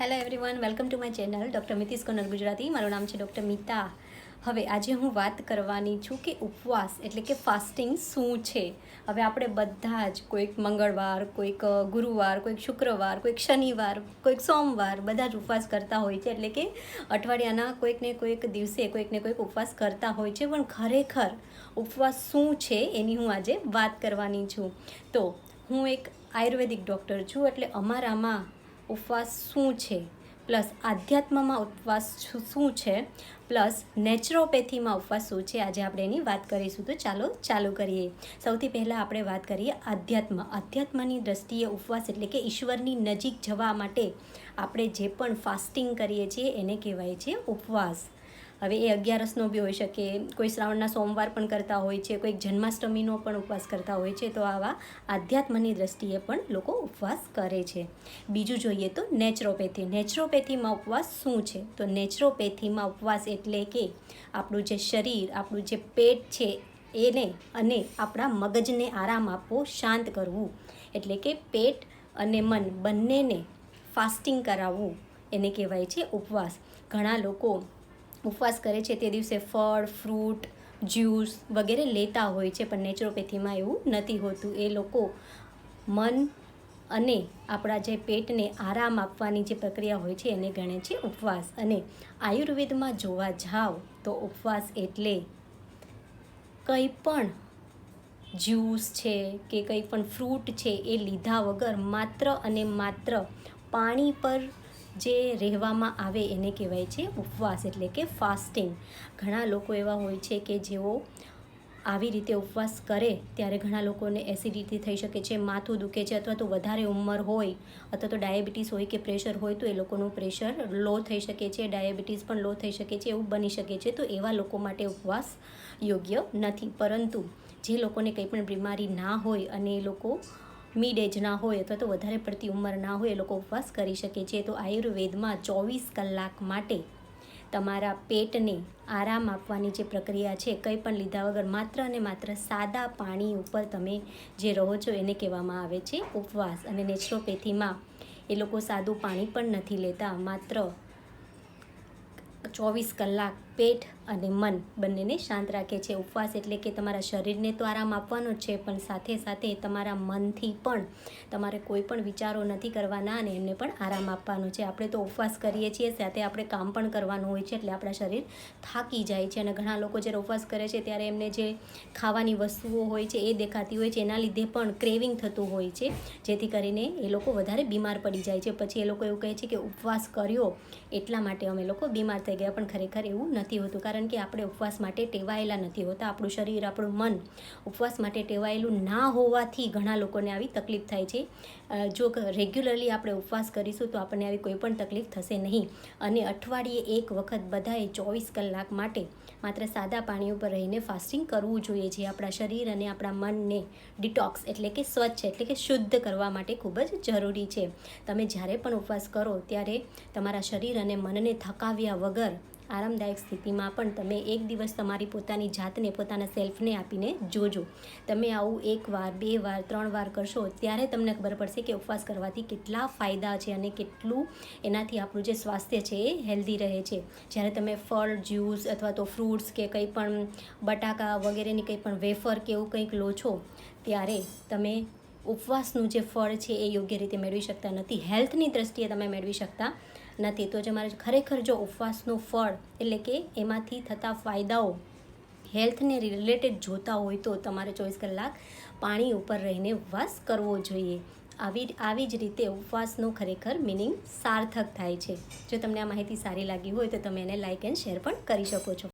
Hello everyone welcome to my channel doctor Mitish Konar Gujarati મારું નામ છે doctor Mita હવે આજે હું વાત કરવાની છું કે ઉપવાસ એટલે કે ફાસ્ટિંગ શું છે? હવે આપણે બધા જ કોઈક મંગળવાર, કોઈક ગુરુવાર, કોઈક શુક્રવાર, કોઈક શનિવાર, કોઈક સોમવાર બધા જ ઉપવાસ કરતા હોય છે. એટલે કે અઠવાડિયાના કોઈકને કોઈક દિવસે કોઈકને કોઈક ઉપવાસ કરતા હોય છે. પણ ખરેખર ઉપવાસ શું છે એની હું આજે વાત કરવાની છું. તો હું એક આયુર્વેદિક ડૉક્ટર છું. એટલે અમારામાં ઉપવાસ શું છે? પ્લસ આધ્યાત્મમાં ઉપવાસ શું- છે? પ્લસ નેચરોપેથીમાં ઉપવાસ શું છે? આજે આપણે એની વાત કરીશું. તો ચાલો ચાલુ કરીએ. સૌથી પહેલાં આપણે વાત કરીએ આધ્યાત્મ. આધ્યાત્મની દ્રષ્ટિએ ઉપવાસ એટલે કે ઈશ્વરની નજીક જવા માટે આપણે જે પણ ફાસ્ટિંગ કરીએ છીએ એને કહેવાય છે ઉપવાસ. હવે એ અગિયારસનો બી હોઈ શકે, કોઈ શ્રાવણના સોમવાર પણ કરતા હોય છે, કોઈક જન્માષ્ટમીનો પણ ઉપવાસ કરતા હોય છે, તો આવા આધ્યાત્મની દ્રષ્ટિએ પણ લોકો ઉપવાસ કરે છે. બીજું જોઈએ તો નેચરોપેથી. નેચરોપેથીમાં ઉપવાસ શું છે? તો નેચરોપેથીમાં ઉપવાસ એટલે કે આપણું જે શરીર, આપણું જે પેટ છે, એને અને આપણા મગજને આરામ આપવો, શાંત કરવું. એટલે કે પેટ અને મન બંનેને ફાસ્ટિંગ કરાવવું, એને કહેવાય છે ઉપવાસ. ઘણા લોકો ઉપવાસ કરે છે તે દિવસે ફળ, ફ્રૂટ, જ્યુસ વગેરે લેતા હોય છે, પણ નેચરોપેથીમાં એવું નથી હોતું. એ લોકો મન અને આપણા જે પેટને આરામ આપવાની જે પ્રક્રિયા હોય છે, એને ગણે છે ઉપવાસ. અને આયુર્વેદમાં જોવા જાઓ તો ઉપવાસ એટલે કંઈ પણ જ્યુસ છે કે કંઈ પણ ફ્રૂટ છે, એ લીધા વગર માત્ર અને માત્ર પાણી પર જે રહેવામાં આવે એને કહેવાય છે ઉપવાસ એટલે કે ફાસ્ટિંગ ઘણા લોકો એવા હોય છે કે જેઓ આવી રીતે ઉપવાસ કરે ત્યારે ઘણા લોકોને એસિડિટી થઈ શકે છે, માથું દુખે છે અથવા તો વધારે ઉંમર હોય અથવા તો ડાયાબિટીસ હોય કે પ્રેશર હોય તો એ લોકોનું પ્રેશર લો થઈ શકે છે ડાયાબિટીસ પણ લો થઈ શકે છે એવું બની શકે છે. તો એવા લોકો માટે ઉપવાસ યોગ્ય નથી. પરંતુ જે લોકોને કંઈ પણ બીમારી ના હોય અને એ લોકો મિડ એજના હોય અથવા તો વધારે પડતી ઉંમરના હોય એ લોકો ઉપવાસ કરી શકે છે. તો આયુર્વેદમાં ચોવીસ કલાક માટે તમારા પેટને આરામ આપવાની જે પ્રક્રિયા છે, કંઈ પણ લીધા વગર માત્ર અને માત્ર સાદા પાણી ઉપર તમે જે રહો છો એને કહેવામાં આવે છે ઉપવાસ. અને નેચરોપેથીમાં એ લોકો સાદું પાણી પણ નથી લેતા. માત્ર ચોવીસ કલાક પેટ અને મન બંનેને શાંત રાખે છે. ઉપવાસ એટલે કે તમારા શરીરને તો આરામ આપવાનો જ છે, પણ સાથે સાથે તમારા મનથી પણ તમારે કોઈ પણ વિચારો નથી કરવાના અને એમને પણ આરામ આપવાનો છે. આપણે તો ઉપવાસ કરીએ છીએ, સાથે આપણે કામ પણ કરવાનું હોય છે, એટલે આપણા શરીર થાકી જાય છે. અને ઘણા લોકો જ્યારે ઉપવાસ કરે છે, ત્યારે એમને જે ખાવાની વસ્તુઓ હોય છે, એ દેખાતી હોય છે. એના લીધે પણ ક્રેવિંગ થતું હોય છે, જેથી કરીને એ લોકો વધારે બીમાર પડી જાય છે. પછી એ લોકો એવું કહે છે કે, ઉપવાસ કર્યો એટલા માટે અમે લોકો બીમાર થઈ ગયા. પણ ખરેખર એવું નથી. હોતું. કારણ કે આપણે ઉપવાસ માટે ટેવાયેલા નથી હોતા. આપણું શરીર, આપણું મન ઉપવાસ માટે ટેવાયેલું ના હોવાથી ઘણા લોકોને આવી તકલીફ થાય છે. જો રેગ્યુલરલી આપણે ઉપવાસ કરીશું તો આપણને આવી કોઈ પણ તકલીફ થશે નહીં. અને અઠવાડિયે એક વખત બધાએ ચોવીસ કલાક માટે માત્ર સાદા પાણી ઉપર રહીને ફાસ્ટિંગ કરવું જોઈએ, જે આપણા શરીર અને આપણા મનને ડિટોક્સ એટલે કે સ્વચ્છ એટલે કે શુદ્ધ કરવા માટે ખૂબ જ જરૂરી છે. તમે જ્યારે પણ ઉપવાસ કરો ત્યારે તમારા શરીર અને મનને થકાવ્યા વગર આરામદાયક સ્થિતિમાં પણ તમે એક દિવસ તમારી પોતાની જાતને, પોતાના સેલ્ફને આપીને જોજો. તમે આવું એક વાર, બે વાર, ત્રણ વાર કરશો, ત્યારે તમને ખબર પડશે કે ઉપવાસ કરવાથી કેટલા ફાયદા છે અને કેટલું એનાથી આપણું જે સ્વાસ્થ્ય છે એ હેલ્ધી રહે છે. જ્યારે તમે ફળ, જ્યુસ અથવા તો ફ્રૂટ્સ કે કંઈ પણ બટાકા વગેરેની કંઈ પણ વેફર કે એવું કંઈક લો છો, ત્યારે તમે ઉપવાસનું જે ફળ છે એ યોગ્ય રીતે મેળવી શકતા નથી. હેલ્થની દ્રષ્ટિએ તમે મેળવી શકતા નથી. તો જે મારે ખરેખર જો ઉપવાસનું ફળ એટલે કે એમાંથી થતા ફાયદાઓ હેલ્થને રિલેટેડ જોતા હોય તો તમારે ચોવીસ કલાક પાણી ઉપર રહીને ઉપવાસ કરવો જોઈએ. આવી આવી જ રીતે ઉપવાસનો ખરેખર મિનિંગ સાર્થક થાય છે. જો તમને આ માહિતી સારી લાગી હોય તો તમે એને લાઇક એન્ડ શેર પણ કરી શકો છો.